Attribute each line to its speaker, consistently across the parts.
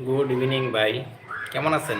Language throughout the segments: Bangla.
Speaker 1: গুড ইভিনিং ভাই। কেমন আছেন?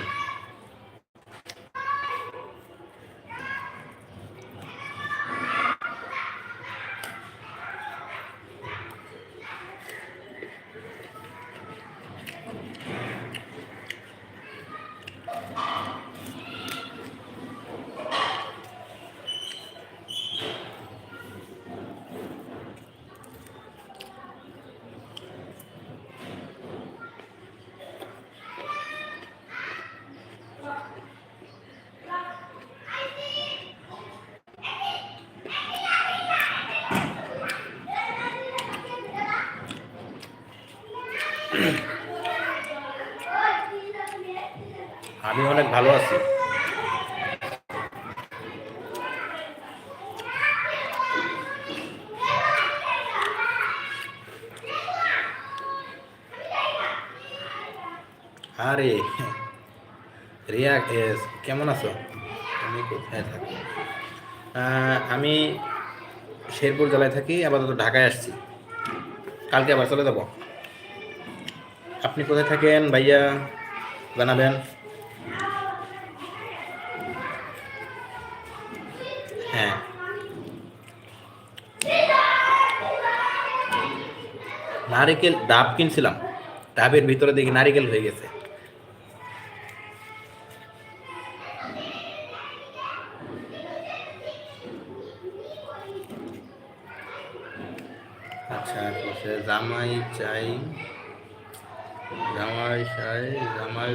Speaker 1: আমি অনেক ভালো আছি। আরে, রিয়া কেমন আছো? তুমি কোথায় থাকো। আমি শেরপুর জেলায় থাকি, আপাতত ঢাকায় আসছি। কালকে আবার চলে যাব। আপনি কোথায় থাকেন ভাইয়া? জানাবেন হ্যাঁ নারিকেল ডাব কিনছিলাম, ডাবের ভিতরে দেখি নারিকেল হয়ে গেছে। আচ্ছা জামাই চাই জামাই চাই, জামাই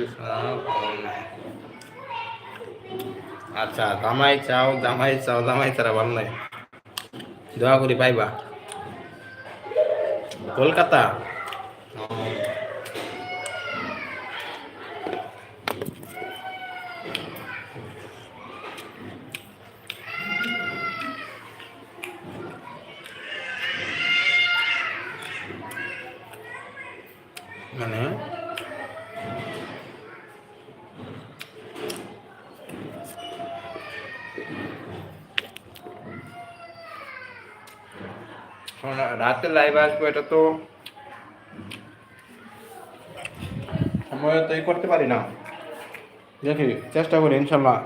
Speaker 1: আচ্ছা জামাই চাও জামাই চাও, জামাই ছাড়া ভালো নাই। দোয়া করি, পাইবা? কলকাতা। রাতে লাইভ আসব এটা তো সময় তো করতে পারি না। দেখি চেষ্টা করি ইনশাল্লাহ।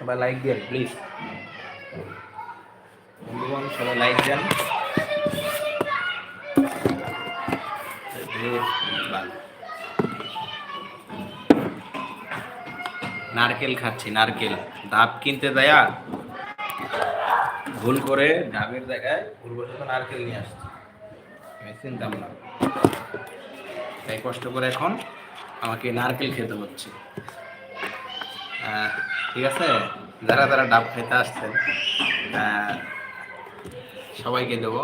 Speaker 1: সবাই লাইক দেন প্লিজ বন্ধুগণ, সবাই লাইক দেন। নারকেল খাচ্ছি, নারকেল। ডাব কিনতে দেয়া ভুল করে ডাবের জায়গায় ভুল ভুলবশত নারকেল নিয়ে আসছি। আমি চিনতাম না। তাই কষ্ট করে এখন আমাকে নারকেল খেতে হচ্ছে। ঠিক আছে? যারা যারা ডাব খাইতে আসছেন সবাইকে দেবো,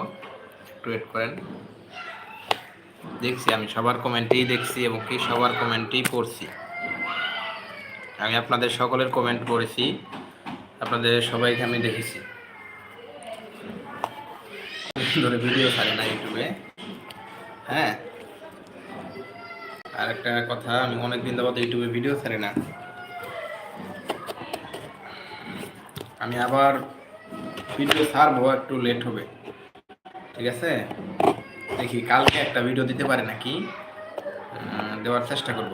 Speaker 1: একটু ওয়েট করেন। দেখছি, আমি সবার কমেন্টেই দেখছি এবং কি সবার কমেন্টেই পড়ছি। আমি আপনাদের সকলের কমেন্ট পড়েছি, আপনাদের সবাইকে আমি দেখেছি। ধরে ভিডিও ছাড়ে না ইউটিউবে। হ্যাঁ? আর একটা কথা, আমি অনেকদিন যাবত ইউটিউবে ভিডিও ছাড়ি না। আমি আবার ভিডিও সারবো একটু লেট হবে। ঠিক আছে? দেখি, কালকে একটা ভিডিও দিতে পারে নাকি? দেওয়ার চেষ্টা করব।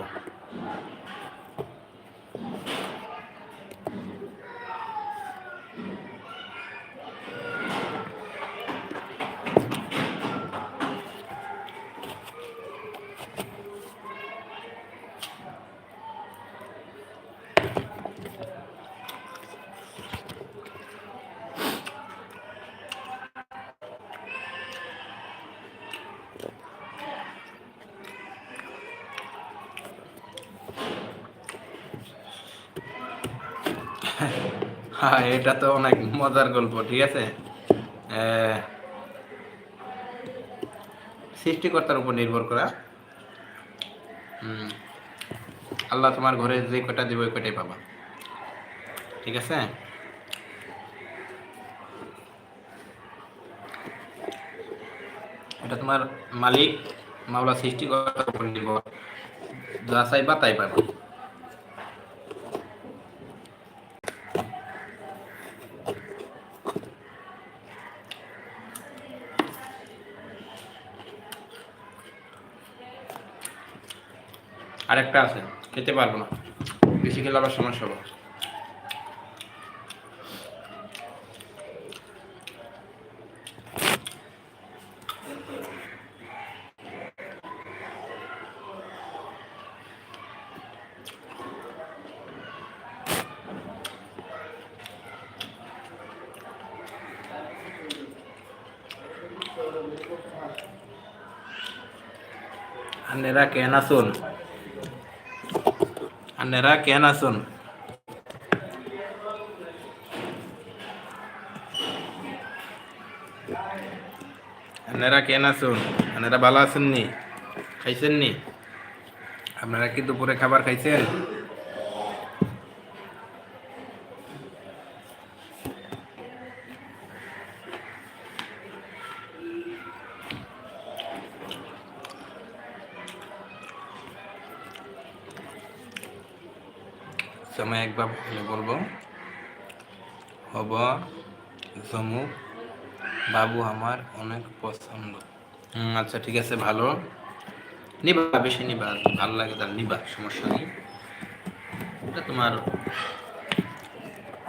Speaker 1: হ্যাঁ এটা তো অনেক মজার গল্প, ঠিক আছে? সৃষ্টিকর্তার উপর নির্ভর করা। আল্লাহ তোমার ঘরে যে কটা দেবে, ওই কটাই পাবা। ঠিক আছে? এটা তোমার মালিক, মাওলা সৃষ্টিকর্তার উপর নির্ভর। যা চাইবা তাই পাবে। আরেকটা আছে খেতে পারব না। বেশি খেলে আবার সমস্যা হবে। আন্নেরা কেন আসুন? আন্নেরা কেন আসুন আন্নেরা কেন আসুন আন্নেরা ভালো আছেন নি খাইছেন নি আপনারা কি দুপুরে খাবার খাইছেন হব জমুক। বাবু আমার অনেক পছন্দ। আচ্ছা ঠিক আছে, ভালো। নিবা, বেশি নিবা ভালো লাগে তার নিবা, সমস্যা নেই। এটা তোমার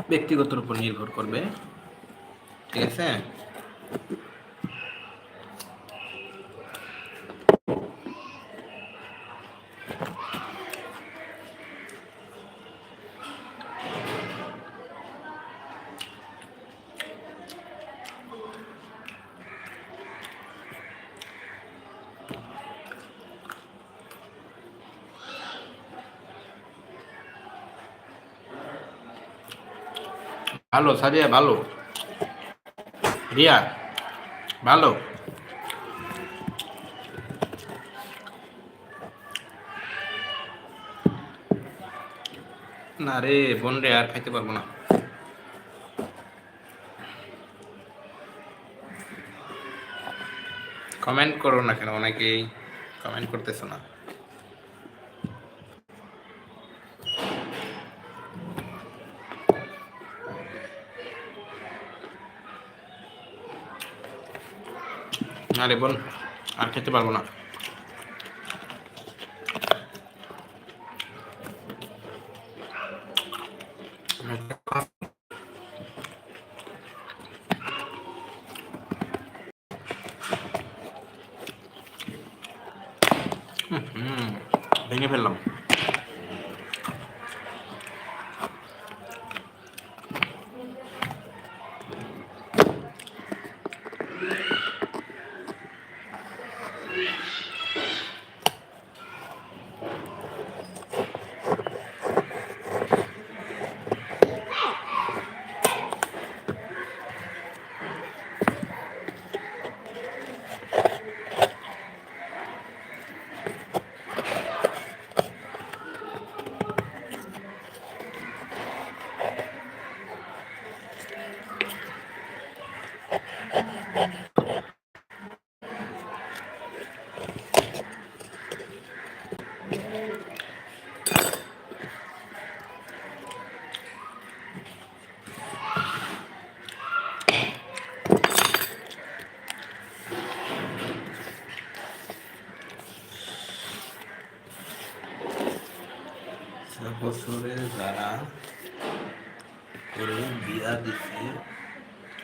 Speaker 1: ব্যক্তিগতর উপর নির্ভর করবে। ঠিক আছে? ভালো, সাদিয়া, ভালো। রিয়া ভালো। না রে, বোন রে, আর খাইতে পারব না। কমেন্ট করো না কেন, অনেকেই কমেন্ট করতেছো না। আরে বোন আর খেতে পারব না।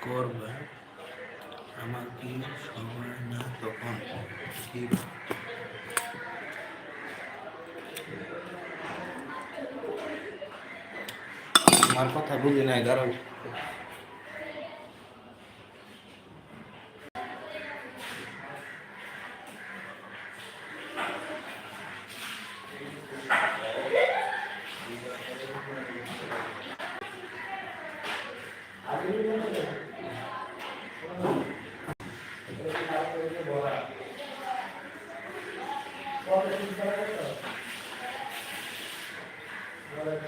Speaker 1: করবে আমাকে সময় না তখন কি আমার কথা বুঝি নাই দাঁড়াও।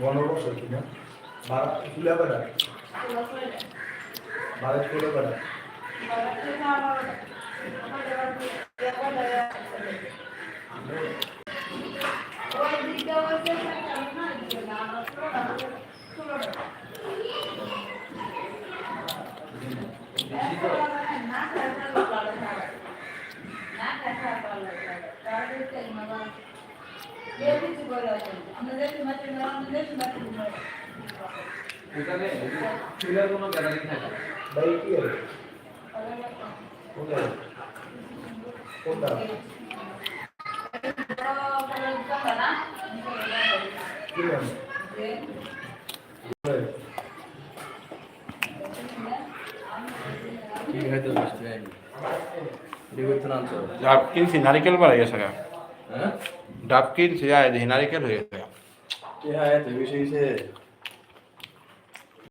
Speaker 2: গণবর্ষ কিনা ভারত তুলে বেড়া ভারত তুলে বেড়া
Speaker 3: এখানে চুলের কোনো গ্যাদারিং থাকে না।
Speaker 2: ভাই কি হবে কোথায় কোনটা কি নাম
Speaker 3: কি হয়তো বুঝতে পারিনি বিগত